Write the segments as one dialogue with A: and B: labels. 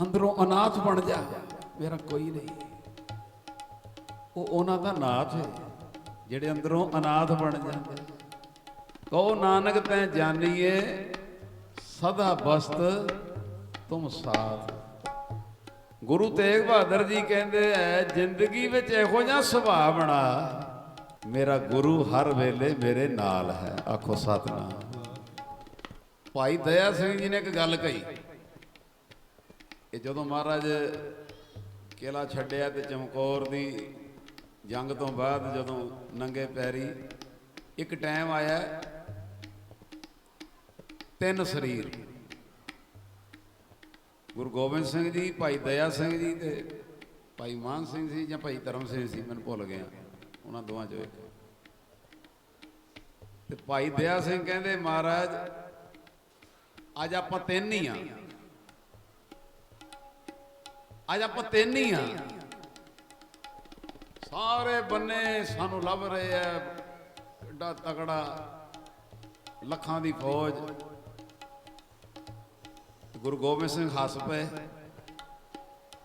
A: ਅੰਦਰੋਂ ਅਨਾਥ ਬਣ ਜਾ। ਮੇਰਾ ਕੋਈ ਨਹੀਂ। ਉਹ ਉਹਨਾਂ ਦਾ ਨਾਥ ਹੈ, ਜਿਹੜੇ ਅੰਦਰੋਂ ਅਨਾਥ ਬਣ ਜਾਂਦੇ ਕਹੋ, ਨਾਨਕ, ਤੈ ਜਾਣੀਏ ਸਦਾ ਬਸਤ ਤੁਮ ਸਾਥ। ਗੁਰੂ ਤੇਗ ਬਹਾਦਰ ਜੀ ਕਹਿੰਦੇ ਐ ਜ਼ਿੰਦਗੀ ਵਿੱਚ ਇਹੋ ਜਿਹਾ ਸੁਭਾਅ ਬਣਾ, ਮੇਰਾ ਗੁਰੂ ਹਰ ਵੇਲੇ ਮੇਰੇ ਨਾਲ ਹੈ। ਆਖੋ, ਸਤਨਾਮ। ਭਾਈ ਦਇਆ ਸਿੰਘ ਜੀ ਨੇ ਇੱਕ ਗੱਲ ਕਹੀ ਇਹ ਜਦੋਂ ਮਹਾਰਾਜ ਕਿਲਾ ਛੱਡਿਆ ਤੇ ਚਮਕੌਰ ਦੀ ਜੰਗ ਤੋਂ ਬਾਅਦ ਜਦੋਂ ਨੰਗੇ ਪੈਰੀ, ਇੱਕ ਟਾਈਮ ਆਇਆ, ਤਿੰਨ ਸਰੀਰ। ਗੁਰੂ ਗੋਬਿੰਦ ਸਿੰਘ ਜੀ, ਭਾਈ ਦਇਆ ਸਿੰਘ ਜੀ ਤੇ ਭਾਈ ਮਾਨ ਸਿੰਘ ਸੀ ਜਾਂ ਭਾਈ ਧਰਮ ਸਿੰਘ ਸੀ, ਮੈਨੂੰ ਭੁੱਲ ਗਿਆ। ਉਹਨਾਂ ਦੋਵਾਂ ਚੋਂ ਇੱਕ। ਤੇ ਭਾਈ ਦਇਆ ਸਿੰਘ ਕਹਿੰਦੇ, ਮਹਾਰਾਜ, ਅੱਜ ਆਪਾਂ ਤਿੰਨ ਹੀ ਆ। ਅੱਜ ਆਪਾਂ ਤਿੰਨ ਹੀ ਆ। ਸਾਰੇ ਬੰਨੇ ਸਾਨੂੰ ਲੱਭ ਰਹੇ ਆ ਏਡਾ ਤਕੜਾ ਲੱਖਾਂ ਦੀ ਫੌਜ। ਗੁਰੂ ਗੋਬਿੰਦ ਸਿੰਘ ਹੱਸ ਪਏ।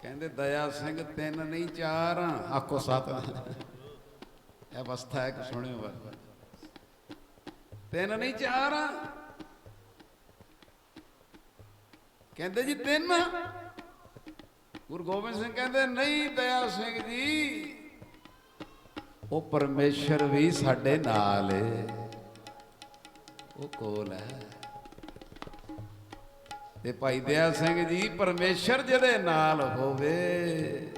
A: ਕਹਿੰਦੇ, ਦਇਆ ਸਿੰਘ, ਤਿੰਨ ਨਹੀਂ, ਚਾਰ ਆਖੋ, ਸੱਤ। ਇਹ ਅਵਸਥਾ ਹੈ ਕਿ ਸੁਣਿਓ ਬਸ ਤਿੰਨ ਨਹੀਂ, ਚਾਰ ਕਹਿੰਦੇ ਜੀ, ਤਿੰਨ ਗੁਰੂ ਗੋਬਿੰਦ ਸਿੰਘ ਕਹਿੰਦੇ, ਨਹੀਂ ਦਇਆ ਸਿੰਘ ਜੀ, ਉਹ ਪਰਮੇਸ਼ਰ ਵੀ ਸਾਡੇ ਨਾਲ ਏ। ਉਹ ਕੋਲ ਹੈ? ਤੇ ਭਾਈ ਦਇਆ ਸਿੰਘ ਜੀ, ਪਰਮੇਸ਼ਰ ਜਿਹਦੇ ਨਾਲ ਹੋਵੇ।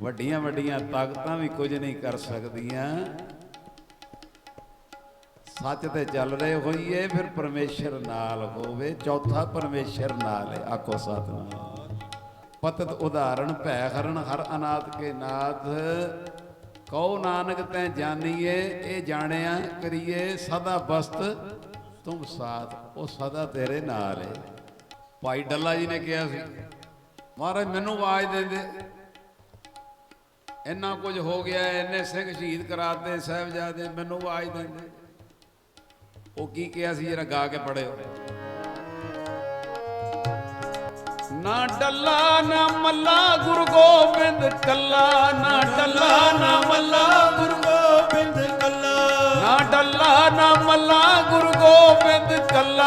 A: ਵੱਡੀਆਂ ਵੱਡੀਆਂ ਤਾਕਤਾਂ ਵੀ ਕੁਝ ਨਹੀਂ ਕਰ ਸਕਦੀਆਂ। ਸੱਚ ਤੇ ਚੱਲ ਰਹੇ ਹੋਈਏ, ਫਿਰ ਪਰਮੇਸ਼ਰ ਨਾਲ ਹੋਵੇ, ਚੌਥਾ ਪਰਮੇਸ਼ਰ ਨਾਲ ਹੈ, ਆਖੋ ਸਤਨਾਮ। ਪਤਤ ਉਦਾਹਰਣ, ਭੈ ਹਰਨ ਹਰ ਅਨਾਥ ਕੇ ਨਾਥ। ਕਉ ਨਾਨਕ ਤੈ ਜਾਣੀਏ, ਇਹ ਜਾਣਿਆ ਕਰੀਏ, ਸਦਾ ਬਸਤ ਤੁਮ ਸਾਥ, ਉਹ ਸਦਾ ਤੇਰੇ ਨਾਲ ਹੈ। ਭਾਈ ਡੱਲਾ ਜੀ ਨੇ ਕਿਹਾ ਸੀ, ਮਹਾਰਾਜ ਮੈਨੂੰ ਆਵਾਜ਼ ਦੇ ਦੇ ਇੰਨਾ ਕੁਝ ਹੋ ਗਿਆ, ਇੰਨੇ ਸਿੰਘ ਸ਼ਹੀਦ ਕਰਾਤੇ, ਸਾਹਿਬਜ਼ਾਦੇ, ਮੈਨੂੰ ਆਵਾਜ਼ ਦੇ ਦੇ ਉਹ ਕੀ ਕਿਹਾ ਸੀ ਜਰਾ ਗਾ ਕੇ ਪੜਿਓ ਨਾ ਡੱਲਾ, ਨਾ ਮੱਲਾ, ਗੁਰੂ ਗੋਬਿੰਦ ਕੱਲਾ। ਨਾ ਡੱਲਾ, ਨਾ ਮੱਲਾ, ਗੁਰੂ
B: ਗੋਬਿੰਦ ਕੱਲਾ।
A: ਨਾ ਡੱਲਾ ਨਾ ਮੱਲਾ ਗੁਰੂ ਗੋਬਿੰਦ ਕੱਲਾ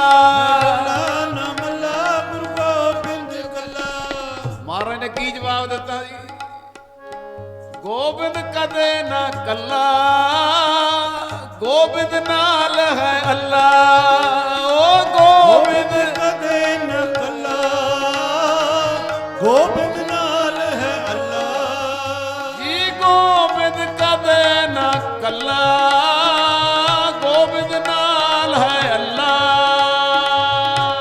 B: ਨਾ ਮੱਲਾ, ਗੁਰੂ ਗੋਬਿੰਦ ਕੱਲਾ।
A: ਮਹਾਰਾਜ ਨੇ ਕੀ ਜਵਾਬ ਦਿੱਤਾ ਜੀ? ਗੋਬਿੰਦ ਕਦੇ ਨਾ ਕੱਲਾ। ਗੋਬਿੰਦ ਨਾਲ ਹੈ ਅੱਲਾ। ਓ ਗੋਬਿੰਦ।
B: ਕਦੇ ਨਾ ਕੱਲਾ ਗੋਬਿੰਦ ਨਾਲ ਹੈ ਅੱਲਾ।
A: ਜੀ ਗੋਬਿੰਦ ਕਦੇ ਨਾ ਕੱਲਾ। ਗੋਬਿੰਦ ਨਾਲ ਹੈ ਅੱਲਾ।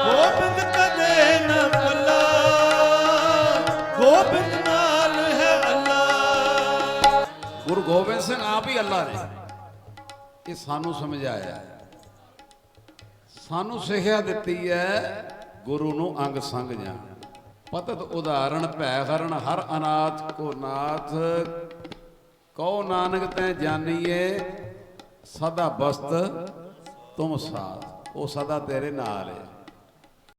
B: ਗੋਬਿੰਦ ਕਦੇ ਨਾ ਕੱਲਾ। ਗੋਬਿੰਦ ਨਾਲ ਹੈ ਅੱਲਾ।
A: ਗੁਰੂ ਗੋਬਿੰਦ ਸਿੰਘ ਆਪ ਹੀ ਅੱਲਾ ਨੇ ਇਹ ਸਾਨੂੰ ਸਮਝਾਇਆ। ਸਾਨੂੰ ਸਿੱਖਿਆ ਦਿੱਤੀ ਹੈ, ਗੁਰੂ ਨੂੰ ਅੰਗ ਸੰਗ ਜਾਣ। ਪਤਤ ਉਦਾਹਰਣ ਭੈ ਹਰਨ ਹਰ ਅਨਾਥ ਕੋ ਨਾਥ, ਕਉ ਨਾਨਕ ਤੈ ਜਾਣੀਏ ਸਦਾ ਬਸਤ ਤੁਮ ਸਾਥ। ਉਹ ਸਦਾ ਤੇਰੇ ਨਾਲ ਹੈ